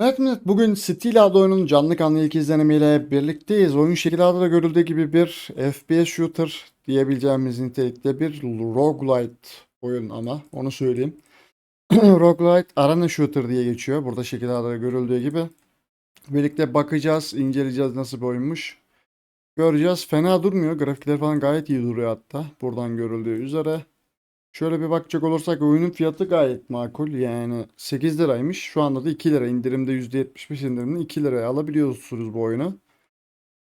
Evet millet bugün Steel adlı oyunun canlı kanlı ilk izlenimiyle birlikteyiz. Oyun şekil adı da görüldüğü gibi bir FPS shooter diyebileceğimiz nitelikte bir roguelite oyun ama onu söyleyeyim. roguelite arena shooter diye geçiyor. Burada şekil adı da görüldüğü gibi. Birlikte bakacağız, inceleyeceğiz nasıl bir oyunmuş. Göreceğiz. Fena durmuyor. Grafikler falan gayet iyi duruyor hatta. Buradan görüldüğü üzere. Şöyle bir bakacak olursak oyunun fiyatı gayet makul. Yani 8 liraymış. Şu anda da 2 lira indirimde %75 indirimde 2 liraya alabiliyorsunuz bu oyunu.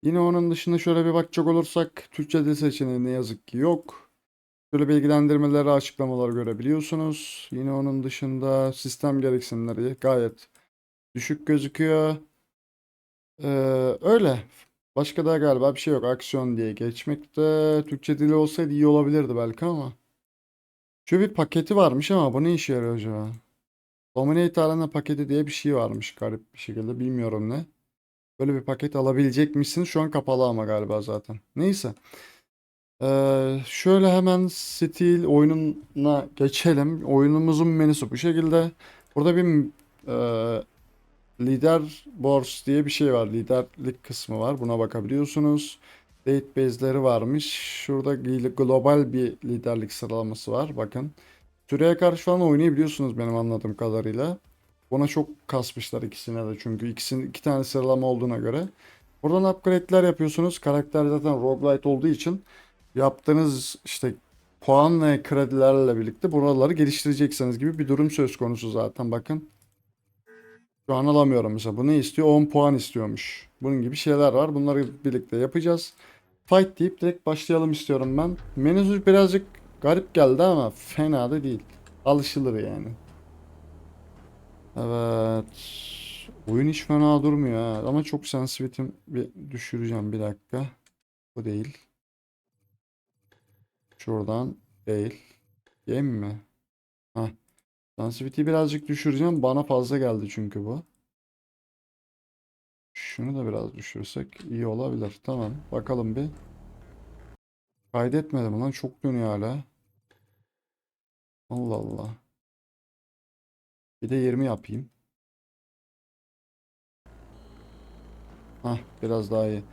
Yine onun dışında şöyle bir bakacak olursak Türkçe dil seçeneği ne yazık ki yok. Şöyle bilgilendirmeleri, açıklamaları görebiliyorsunuz. Yine onun dışında sistem gereksinimleri gayet düşük gözüküyor. Ee, öyle. Başka da galiba bir şey yok. Aksiyon diye geçmekte. Türkçe dili olsaydı iyi olabilirdi belki ama. Şu bir paketi varmış ama bu ne işe yarıyor acaba? Dominate Arena paketi diye bir şey varmış garip bir şekilde bilmiyorum ne. Böyle bir paket alabilecekmişsin. Şu an kapalı ama galiba zaten. Neyse. Ee, şöyle hemen Steel oyununa geçelim. Oyunumuzun menüsü bu şekilde. Burada bir e, Lider Boards diye bir şey var. Liderlik kısmı var. Buna bakabiliyorsunuz. Database'leri varmış. Şurada gl- global bir liderlik sıralaması var. Bakın. Süreye karşı falan oynayabiliyorsunuz benim anladığım kadarıyla. Buna çok kasmışlar ikisine de çünkü ikisinin iki tane sıralama olduğuna göre. Buradan upgrade'ler yapıyorsunuz. Karakter zaten roguelite olduğu için yaptığınız işte puan ve kredilerle birlikte buraları geliştireceksiniz gibi bir durum söz konusu zaten bakın. Şu an alamıyorum mesela. Bu ne istiyor? 10 puan istiyormuş. Bunun gibi şeyler var. Bunları birlikte yapacağız. Fight deyip direkt başlayalım istiyorum ben. Menüsü birazcık garip geldi ama fena da değil. Alışılır yani. Evet. Oyun hiç fena durmuyor ha. Ama çok sensitivitim bir düşüreceğim bir dakika. Bu değil. Şuradan değil. Game mi? Hah. Sensitivity'yi birazcık düşüreceğim. Bana fazla geldi çünkü bu. Şunu da biraz düşürsek iyi olabilir. Tamam. Bakalım bir. Kaydetmedim lan. Çok dönüyor hala. Allah Allah. Bir de 20 yapayım. Hah biraz daha iyi.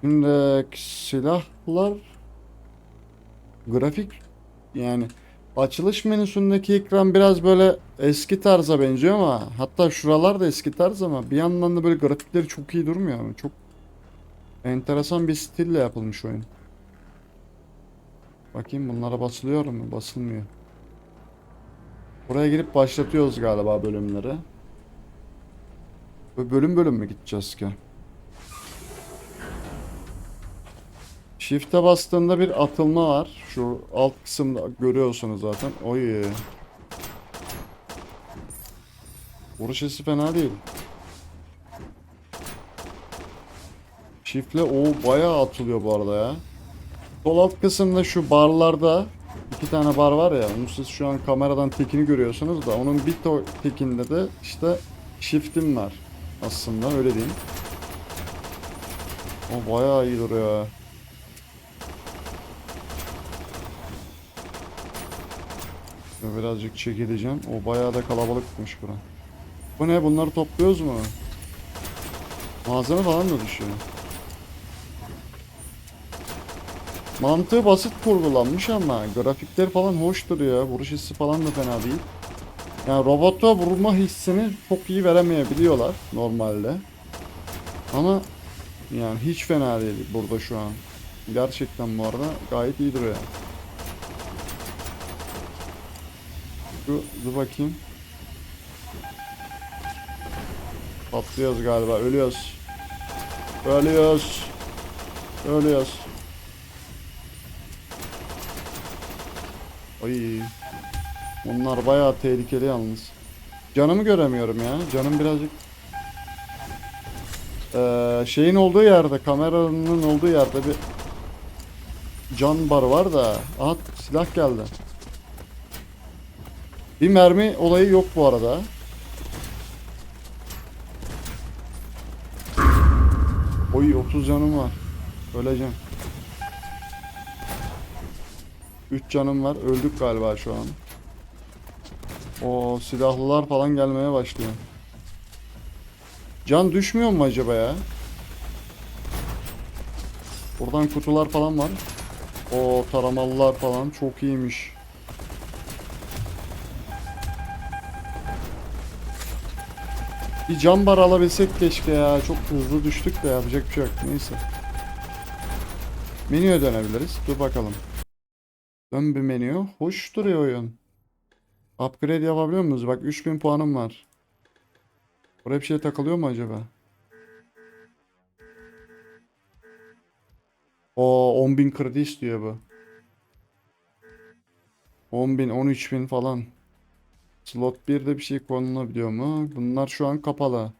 Şimdi silahlar grafik yani açılış menüsündeki ekran biraz böyle eski tarza benziyor ama hatta şuralar da eski tarz ama bir yandan da böyle grafikleri çok iyi durmuyor ama çok enteresan bir stille yapılmış oyun. Bakayım bunlara basılıyor mu? Basılmıyor. Buraya girip başlatıyoruz galiba bölümleri. Bölüm bölüm mü gideceğiz ki? Shift'e bastığında bir atılma var. Şu alt kısımda görüyorsunuz zaten. Oy. Vuruş hissi fena değil. Shift'le o bayağı atılıyor bu arada ya. Sol alt kısımda şu barlarda iki tane bar var ya. Onu siz şu an kameradan tekini görüyorsunuz da onun bir tekinde de işte shift'im var. Aslında öyle diyeyim. O bayağı iyi duruyor. Şunu Birazcık çekileceğim. O bayağı da kalabalıkmış bura. Bu ne? Bunları topluyoruz mu? Malzeme falan da düşüyor. Mantığı basit kurgulanmış ama grafikler falan hoş duruyor. Vuruş hissi falan da fena değil. Yani robota vurma hissini çok iyi veremeyebiliyorlar normalde. Ama yani hiç fena değil burada şu an. Gerçekten bu arada gayet iyi duruyor. Dur, dur bakayım. Patlıyoruz galiba. Ölüyoruz. Ölüyoruz. Ölüyoruz. Ay. Bunlar bayağı tehlikeli yalnız. Canımı göremiyorum ya. Canım birazcık Ee, şeyin olduğu yerde, kameranın olduğu yerde bir can bar var da. Aha silah geldi. Bir mermi olayı yok bu arada. Oy 30 canım var. Öleceğim. 3 canım var. Öldük galiba şu an. O silahlılar falan gelmeye başlıyor. Can düşmüyor mu acaba ya? Buradan kutular falan var. O taramalılar falan çok iyiymiş. Bir cam bar alabilsek keşke ya. Çok hızlı düştük de yapacak bir şey yok. Neyse. Menüye dönebiliriz. Dur bakalım. Dön bir menü. Hoş duruyor oyun. Upgrade yapabiliyor muyuz? Bak 3000 puanım var. Buraya bir şey takılıyor mu acaba? O 10.000 kredi istiyor bu. 10.000, 13.000 falan. Slot 1'de bir şey konulabiliyor mu? Bunlar şu an kapalı.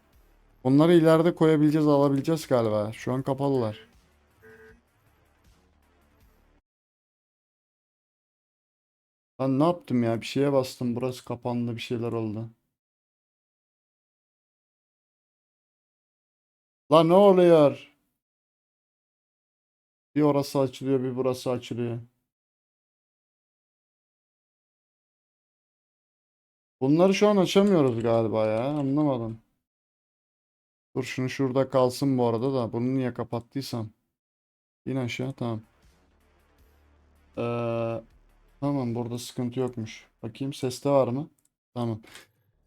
Bunları ileride koyabileceğiz, alabileceğiz galiba. Şu an kapalılar. Ben ne yaptım ya? Bir şeye bastım. Burası kapandı. Bir şeyler oldu. Lan ne oluyor? Bir orası açılıyor, bir burası açılıyor. Bunları şu an açamıyoruz galiba ya. Anlamadım. Dur şunu şurada kalsın bu arada da. Bunu niye kapattıysam. İn aşağı tamam. Ee, tamam burada sıkıntı yokmuş. Bakayım seste var mı? Tamam.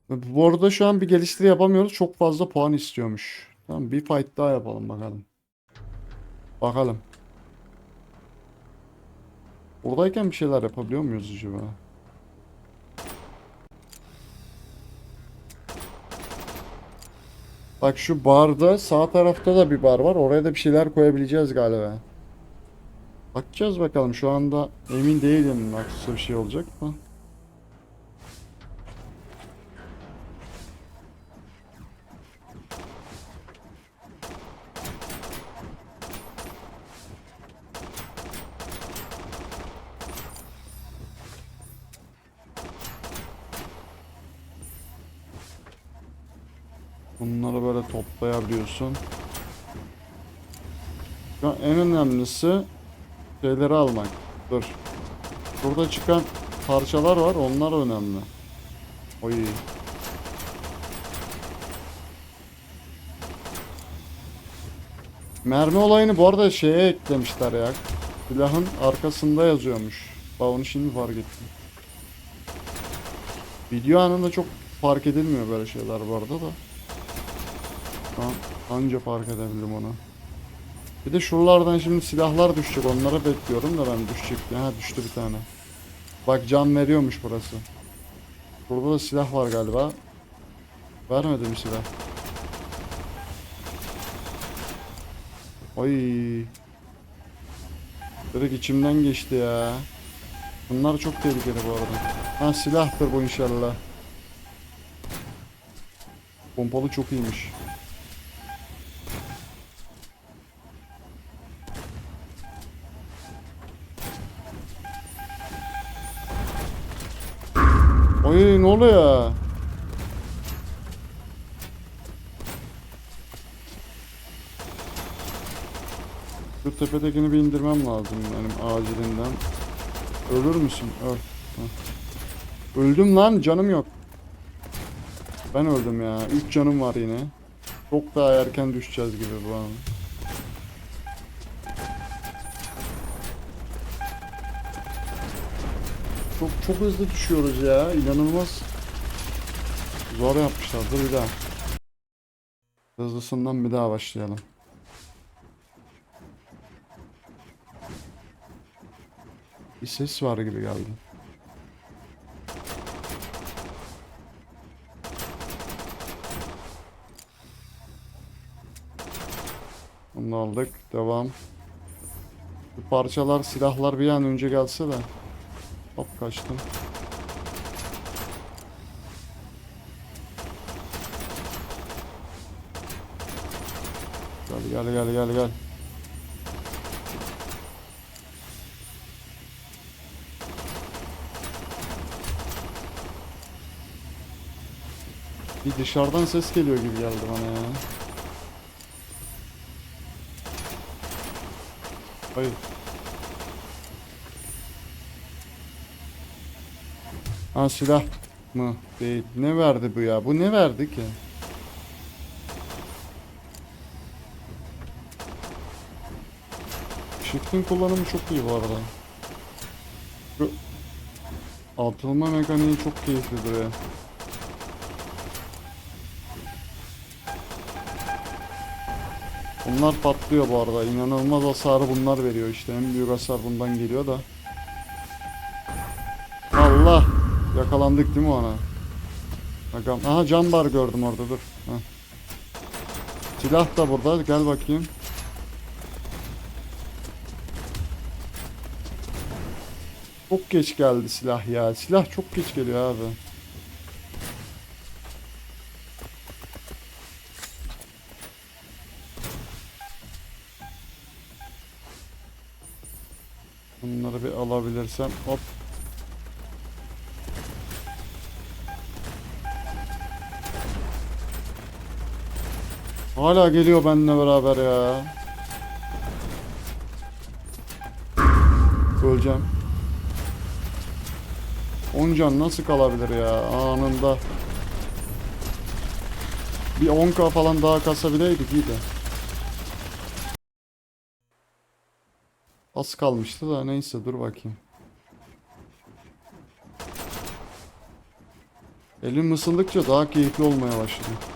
Bu arada şu an bir geliştiri yapamıyoruz. Çok fazla puan istiyormuş. Tamam bir fight daha yapalım bakalım. Bakalım. Buradayken bir şeyler yapabiliyor muyuz acaba? Bak şu barda sağ tarafta da bir bar var. Oraya da bir şeyler koyabileceğiz galiba. Bakacağız bakalım. Şu anda emin değilim nasıl bir şey olacak mı? Bunları böyle toplayabiliyorsun. Şu an en önemlisi şeyleri almak. Dur. Burada çıkan parçalar var. Onlar önemli. Oy. Mermi olayını bu arada şeye eklemişler ya. Silahın arkasında yazıyormuş. Bak onu şimdi fark ettim. Video anında çok fark edilmiyor böyle şeyler bu arada da. An anca fark edebildim onu. Bir de şuralardan şimdi silahlar düşecek. Onları bekliyorum da ben düşecek. Ha düştü bir tane. Bak can veriyormuş burası. Burada da silah var galiba. Vermedi mi silah? Oy. Direkt içimden geçti ya. Bunlar çok tehlikeli bu arada. Ha silahtır bu inşallah. Pompalı çok iyiymiş. Oy ne oluyor? Şu tepedekini bir indirmem lazım benim acilinden. Ölür müsün? Öl. Öldüm lan canım yok. Ben öldüm ya. 3 canım var yine. Çok daha erken düşeceğiz gibi bu an. Çok çok hızlı düşüyoruz ya. İnanılmaz. Zor yapmışlar. Dur bir daha. Hızlısından bir daha başlayalım. Bir ses var gibi geldi. Bunu aldık. Devam. Bu parçalar, silahlar bir an önce gelse de. Hop kaçtım. Gel gel gel gel gel. Bir dışarıdan ses geliyor gibi geldi bana ya. Hayır. Ha silah mı? Değil. Ne verdi bu ya? Bu ne verdi ki? Shift'in kullanımı çok iyi bu arada. Şu atılma mekaniği çok keyifli duruyor. Bunlar patlıyor bu arada. İnanılmaz hasarı bunlar veriyor işte. En büyük hasar bundan geliyor da. Yakalandık değil mi ona? Bakalım. Aha can bar gördüm orada dur. Heh. Silah da burada. Gel bakayım. Çok geç geldi silah ya. Silah çok geç geliyor abi. Bunları bir alabilirsem hop. Hala geliyor benimle beraber ya. Öleceğim. 10 can nasıl kalabilir ya anında. Bir 10k falan daha kasabileydik iyiydi. Az kalmıştı da neyse dur bakayım. Elim ısındıkça daha keyifli olmaya başladı.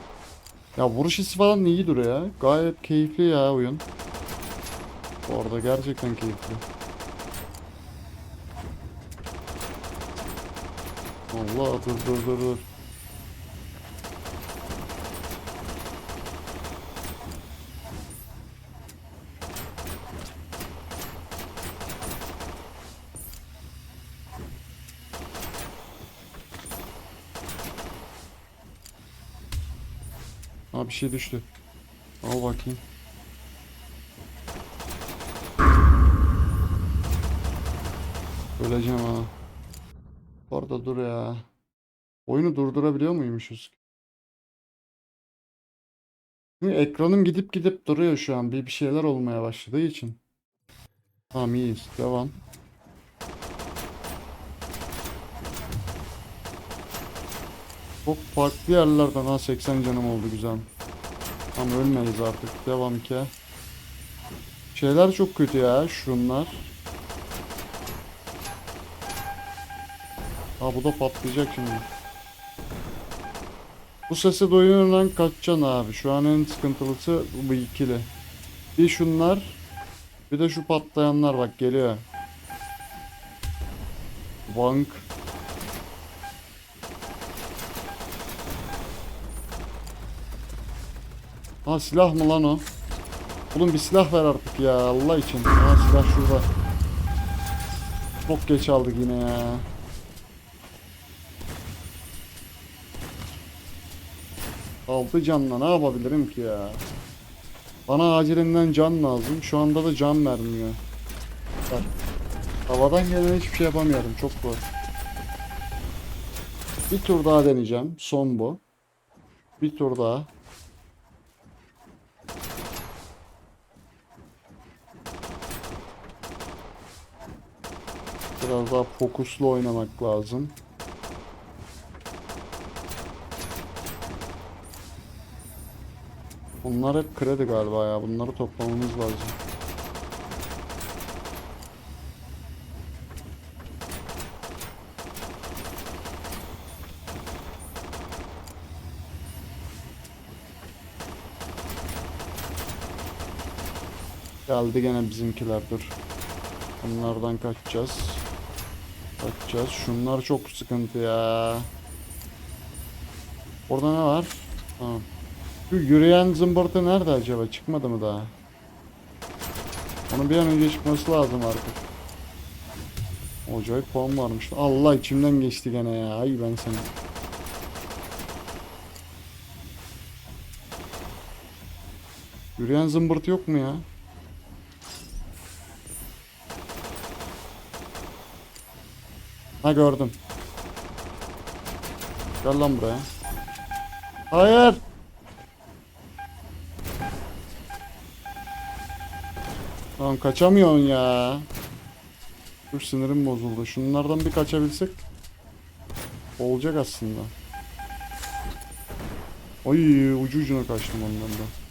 Ya vuruş hissi falan iyi duruyor ya. Gayet keyifli ya oyun. Orada gerçekten keyifli. Allah dur dur dur dur. Bir şey düştü. Al bakayım. Öleceğim ha. Orada dur ya. Oyunu durdurabiliyor muymuşuz? Ekranım gidip gidip duruyor şu an. Bir, bir şeyler olmaya başladığı için. Tamam iyiyiz. Devam. Çok farklı yerlerden. Ha 80 canım oldu güzel. Tamam ölmeyiz artık. Devam ki. Şeyler çok kötü ya. Şunlar. Ha bu da patlayacak şimdi. Bu sese doyunarak kaçacaksın abi. Şu an en sıkıntılısı bu ikili. Bir şunlar. Bir de şu patlayanlar bak geliyor. Bank. Ha silah mı lan o? Oğlum bir silah ver artık ya Allah için. Ha silah şurada. Çok geç aldık yine ya. Altı canla ne yapabilirim ki ya? Bana acilinden can lazım. Şu anda da can vermiyor. Bak. Havadan gelen hiçbir şey yapamıyorum. Çok zor. Bir tur daha deneyeceğim. Son bu. Bir tur daha. Biraz daha fokuslu oynamak lazım. Bunlar hep kredi galiba ya. Bunları toplamamız lazım. Geldi gene bizimkiler dur. Bunlardan kaçacağız. Kaçacağız. Şunlar çok sıkıntı ya. Orada ne var? Tamam. Şu yürüyen zımbırtı nerede acaba? Çıkmadı mı daha? Onun bir an önce çıkması lazım artık. Acayip puan varmış. Allah içimden geçti gene ya. Ay ben seni. Yürüyen zımbırtı yok mu ya? Ha gördüm. Gel lan buraya. Hayır. Tamam kaçamıyorsun ya. Dur sinirim bozuldu. Şunlardan bir kaçabilsek olacak aslında. Ay ucu ucuna kaçtım ondan da.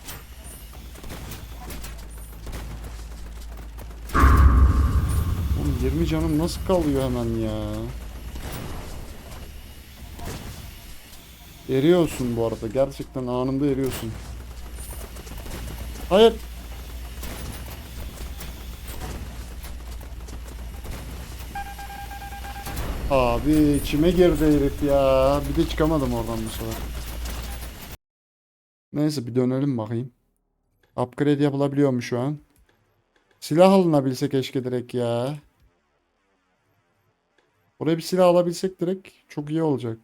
20 canım nasıl kalıyor hemen ya? Eriyorsun bu arada. Gerçekten anında eriyorsun. Hayır. Abi içime girdi herif ya. Bir de çıkamadım oradan bu sefer. Neyse bir dönelim bakayım. Upgrade yapılabiliyor mu şu an? Silah alınabilse keşke direkt ya. Oraya bir silah alabilsek direkt çok iyi olacak.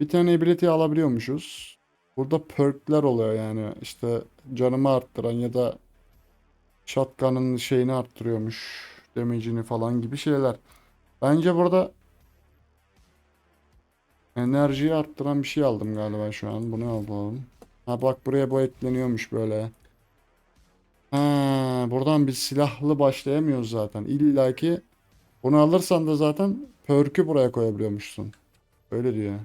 Bir tane ability alabiliyormuşuz. Burada perkler oluyor yani. İşte canımı arttıran ya da shotgun'ın şeyini arttırıyormuş. Damage'ini falan gibi şeyler. Bence burada enerjiyi arttıran bir şey aldım galiba şu an. Bunu alalım. Ha bak buraya bu ekleniyormuş böyle. Ha buradan bir silahlı başlayamıyoruz zaten. İlla ki bunu alırsan da zaten perk'ü buraya koyabiliyormuşsun. Öyle diyor.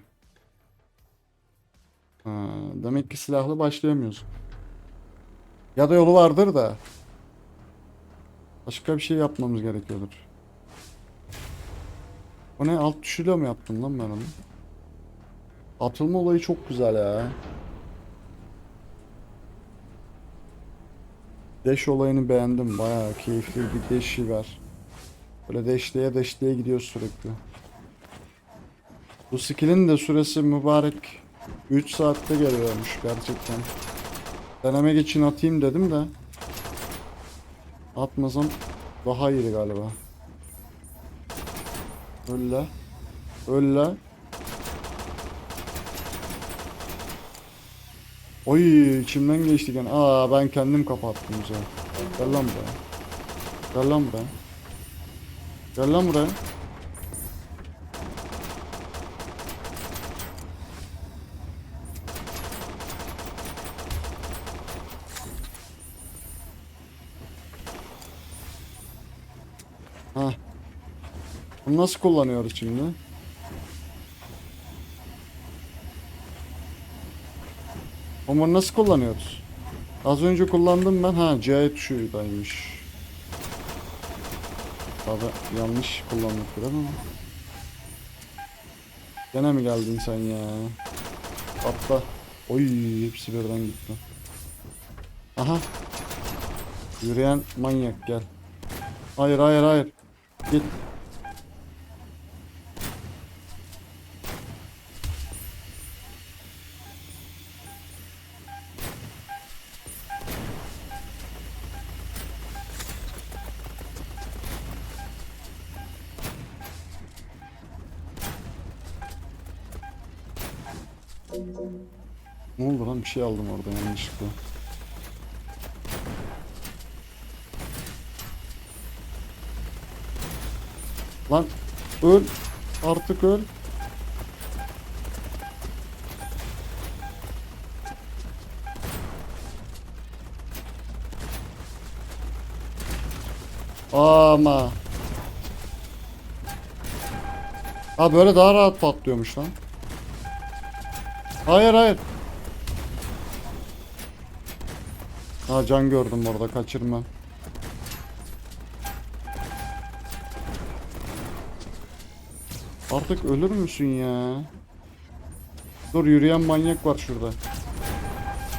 Ha, demek ki silahlı başlayamıyoruz. Ya da yolu vardır da. Başka bir şey yapmamız gerekiyordur. O ne alt tuşuyla mı yaptım lan ben onu? Atılma olayı çok güzel ya. Dash olayını beğendim. Bayağı keyifli bir dash'i var. Böyle dashleye dashleye gidiyor sürekli. Bu skill'in de süresi mübarek 3 saatte geliyormuş gerçekten. Denemek için atayım dedim de atmasam daha iyi galiba. Öyle. Öyle. Oy içimden geçti gene. Aa ben kendim kapattım güzel. Gel lan buraya. Gel lan buraya. Gel lan buraya. Nasıl kullanıyoruz şimdi? Ama nasıl kullanıyoruz? Az önce kullandım ben. Ha C tuşuydaymış. Tabi yanlış kullandık biraz ama. Gene mi geldin sen ya? Atla. Oy hepsi birden gitti. Aha. Yürüyen manyak gel. Hayır hayır hayır. Git. Orada yanlışlıkla. Lan öl artık öl. Ama. Ha böyle daha rahat patlıyormuş lan. Hayır hayır. Ha can gördüm orada kaçırma. Artık ölür müsün ya? Dur yürüyen manyak var şurada.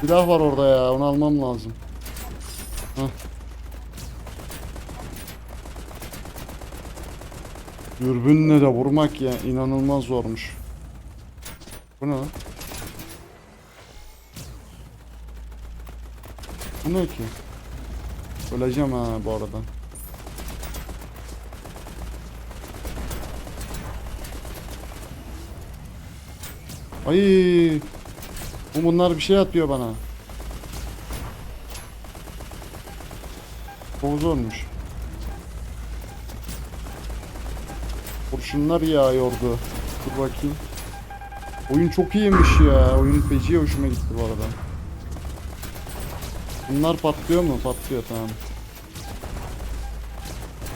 Silah var orada ya onu almam lazım. Heh. Dürbünle de vurmak ya inanılmaz zormuş. Bu ne lan? Ne ki? Öleceğim ha bu arada. Ay, bu bunlar bir şey atıyor bana. Çok zormuş. Kurşunlar yağıyordu. Dur bakayım. Oyun çok iyiymiş ya. Oyun feci hoşuma gitti bu arada. Bunlar patlıyor mu? Patlıyor tamam.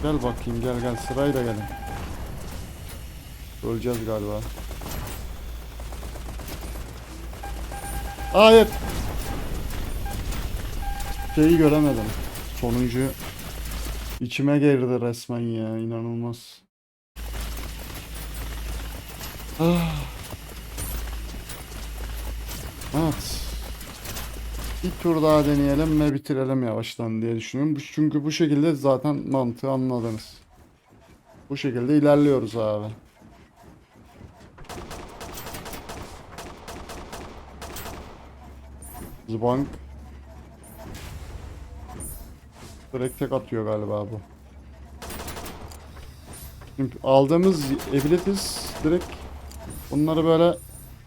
Gel bakayım gel gel sırayla gelin. Öleceğiz galiba. Hayır. Şeyi göremedim. Sonuncu İçime girdi resmen ya. inanılmaz. Ah. Evet. Bir tur daha deneyelim ve bitirelim yavaştan diye düşünüyorum. Çünkü bu şekilde zaten mantığı anladınız. Bu şekilde ilerliyoruz abi. Zbank. Direkt tek atıyor galiba bu. Şimdi aldığımız abilities direkt bunları böyle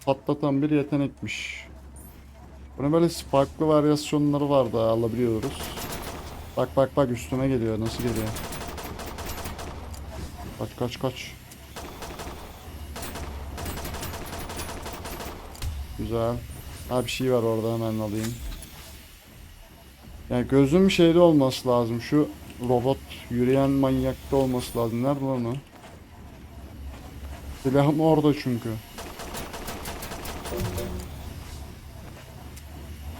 patlatan bir yetenekmiş. Bunun böyle farklı varyasyonları var da alabiliyoruz. Bak bak bak üstüme geliyor. Nasıl geliyor? Kaç kaç kaç. Güzel. Ha bir şey var orada hemen alayım. Yani gözüm şeyde olması lazım. Şu robot yürüyen manyakta olması lazım. Nerede lan o? Silahım orada çünkü.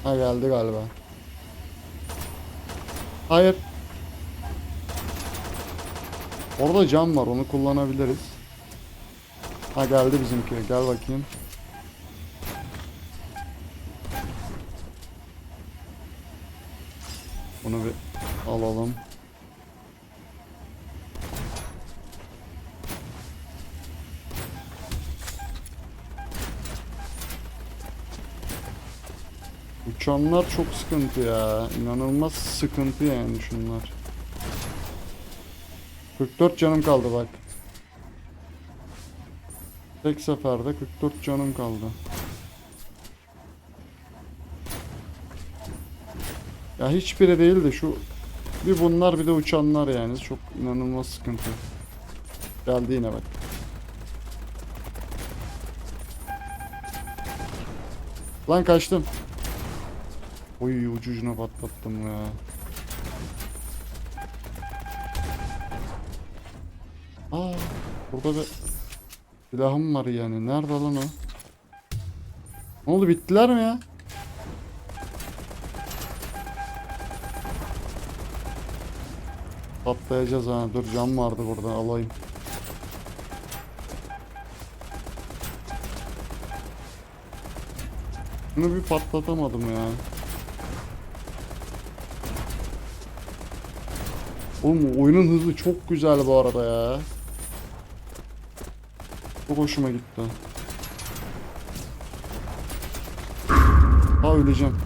Ha geldi galiba. Hayır. Orada cam var onu kullanabiliriz. Ha geldi bizimki. Gel bakayım. Bunu bir alalım. Uçanlar çok sıkıntı ya. İnanılmaz sıkıntı yani şunlar. 44 canım kaldı bak. Tek seferde 44 canım kaldı. Ya hiçbiri değil de şu bir bunlar bir de uçanlar yani çok inanılmaz sıkıntı. Geldi yine bak. Lan kaçtım. Oy ucu ucuna patlattım ya. Aa, burada bir silahım var yani. Nerede lan o? Ne oldu bittiler mi ya? Patlayacağız ha. Dur cam vardı burada alayım. Bunu bir patlatamadım ya. Oğlum oyunun hızı çok güzel bu arada ya. Çok hoşuma gitti. Ha öleceğim.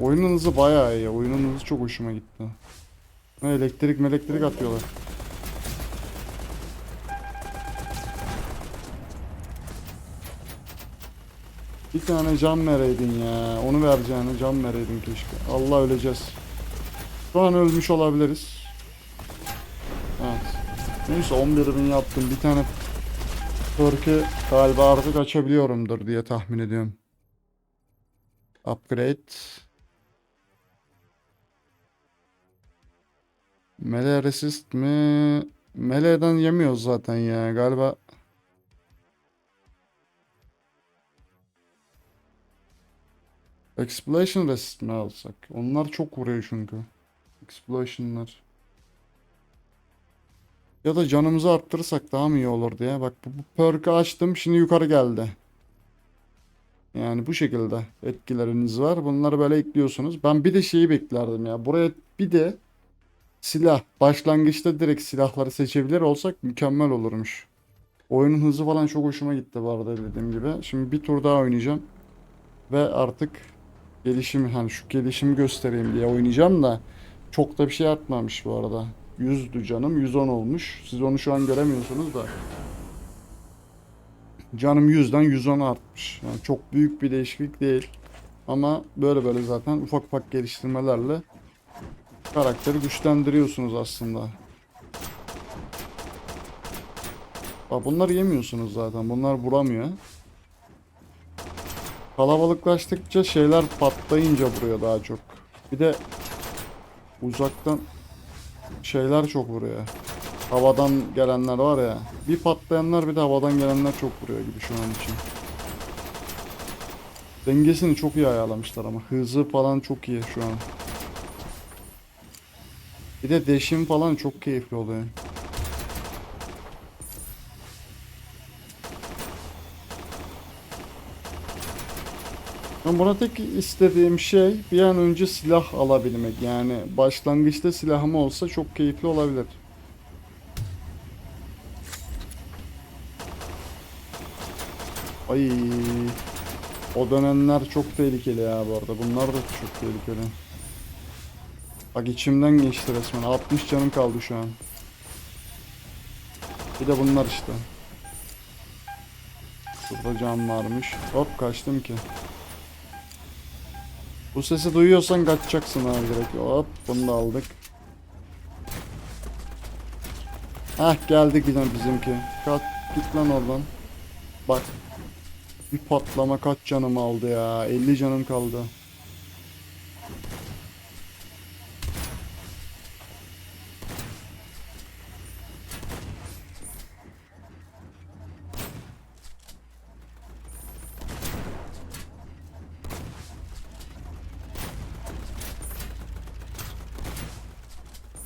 Oyunun hızı bayağı iyi. Oyunun hızı çok hoşuma gitti. Ha, elektrik elektrik atıyorlar. Bir tane can vereydin ya. Onu vereceğine can vereydin keşke. Allah öleceğiz. Şu an ölmüş olabiliriz. Evet. Neyse 11.000 yaptım. Bir tane Perk'ü galiba artık açabiliyorumdur diye tahmin ediyorum. Upgrade. Melee resist mi? Melee'den yemiyoruz zaten ya. Galiba Explosion resist mi alsak? Onlar çok vuruyor çünkü. Explosion'lar. Ya da canımızı arttırırsak daha mı iyi olur diye. Bak bu, bu perk'ü açtım şimdi yukarı geldi. Yani bu şekilde etkileriniz var. Bunları böyle ekliyorsunuz. Ben bir de şeyi beklerdim ya. Buraya bir de silah. Başlangıçta direkt silahları seçebilir olsak mükemmel olurmuş. Oyunun hızı falan çok hoşuma gitti bu arada dediğim gibi. Şimdi bir tur daha oynayacağım. Ve artık gelişim hani şu gelişimi göstereyim diye oynayacağım da çok da bir şey artmamış bu arada. 100'dü canım 110 olmuş. Siz onu şu an göremiyorsunuz da. Canım 100'den 110 artmış. Yani çok büyük bir değişiklik değil. Ama böyle böyle zaten ufak ufak geliştirmelerle karakteri güçlendiriyorsunuz aslında. Bak bunları yemiyorsunuz zaten. Bunlar vuramıyor. Kalabalıklaştıkça şeyler patlayınca vuruyor daha çok. Bir de uzaktan şeyler çok vuruyor. Havadan gelenler var ya. Bir patlayanlar bir de havadan gelenler çok vuruyor gibi şu an için. Dengesini çok iyi ayarlamışlar ama hızı falan çok iyi şu an. Bir de deşim falan çok keyifli oluyor. Buna tek istediğim şey bir an önce silah alabilmek. Yani başlangıçta silahım olsa çok keyifli olabilir. Ay. O dönemler çok tehlikeli ya bu arada. Bunlar da çok tehlikeli. Bak içimden geçti resmen. 60 canım kaldı şu an. Bir de bunlar işte. Burada cam varmış. Hop kaçtım ki. Bu sesi duyuyorsan kaçacaksın abi direkt. Hop bunu da aldık. Hah geldik yine bizimki. Kaç git lan oradan. Bak. Bir patlama kaç canım aldı ya. 50 canım kaldı.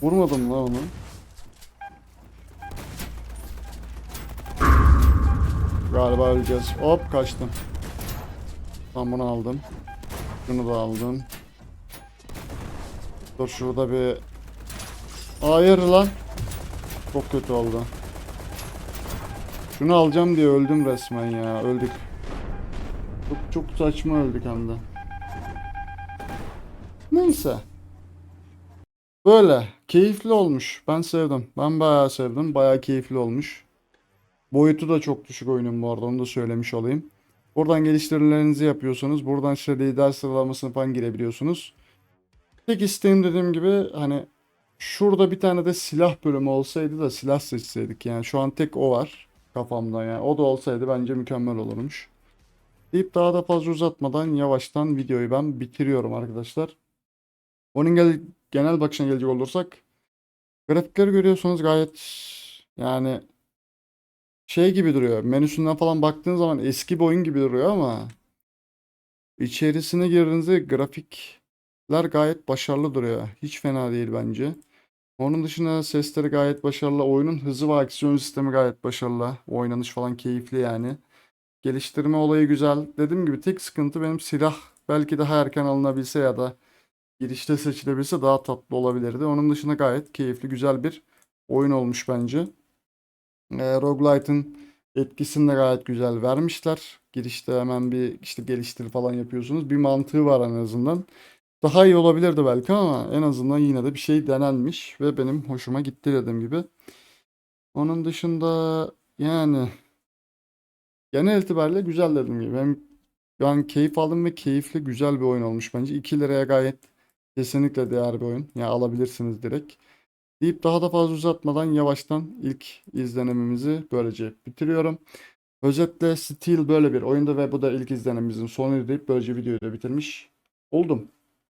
Vurmadım lan onu. Galiba öleceğiz. Hop kaçtım. Tam bunu aldım. Şunu da aldım. Dur şurada bir... Hayır lan. Çok kötü oldu. Şunu alacağım diye öldüm resmen ya. Öldük. Çok, çok saçma öldük hem de. Neyse. Böyle. Keyifli olmuş. Ben sevdim. Ben bayağı sevdim. Bayağı keyifli olmuş. Boyutu da çok düşük oyunun bu arada. Onu da söylemiş olayım. Buradan geliştirilerinizi yapıyorsunuz. Buradan işte lider sıralamasına falan girebiliyorsunuz. Tek isteğim dediğim gibi hani şurada bir tane de silah bölümü olsaydı da silah seçseydik. Yani şu an tek o var kafamda yani. O da olsaydı bence mükemmel olurmuş. Deyip daha da fazla uzatmadan yavaştan videoyu ben bitiriyorum arkadaşlar. Onun gel genel bakışına gelecek olursak grafikleri görüyorsunuz gayet yani şey gibi duruyor. Menüsünden falan baktığın zaman eski bir oyun gibi duruyor ama içerisine girdiğinizde grafikler gayet başarılı duruyor. Hiç fena değil bence. Onun dışında sesleri gayet başarılı. Oyunun hızı ve aksiyon sistemi gayet başarılı. Oynanış falan keyifli yani. Geliştirme olayı güzel. Dediğim gibi tek sıkıntı benim silah belki daha erken alınabilse ya da girişte seçilebilse daha tatlı olabilirdi. Onun dışında gayet keyifli, güzel bir oyun olmuş bence. E, Roguelite'ın etkisini de gayet güzel vermişler. Girişte hemen bir işte geliştir falan yapıyorsunuz. Bir mantığı var en azından. Daha iyi olabilirdi belki ama en azından yine de bir şey denenmiş ve benim hoşuma gitti dediğim gibi. Onun dışında yani genel itibariyle güzel dediğim gibi. Hem ben keyif aldım ve keyifli güzel bir oyun olmuş bence. 2 liraya gayet kesinlikle değer bir oyun. Yani alabilirsiniz direkt. Deyip daha da fazla uzatmadan yavaştan ilk izlenimimizi böylece bitiriyorum. Özetle Steel böyle bir oyunda ve bu da ilk izlenimimizin sonuydu deyip böylece videoyu da bitirmiş oldum.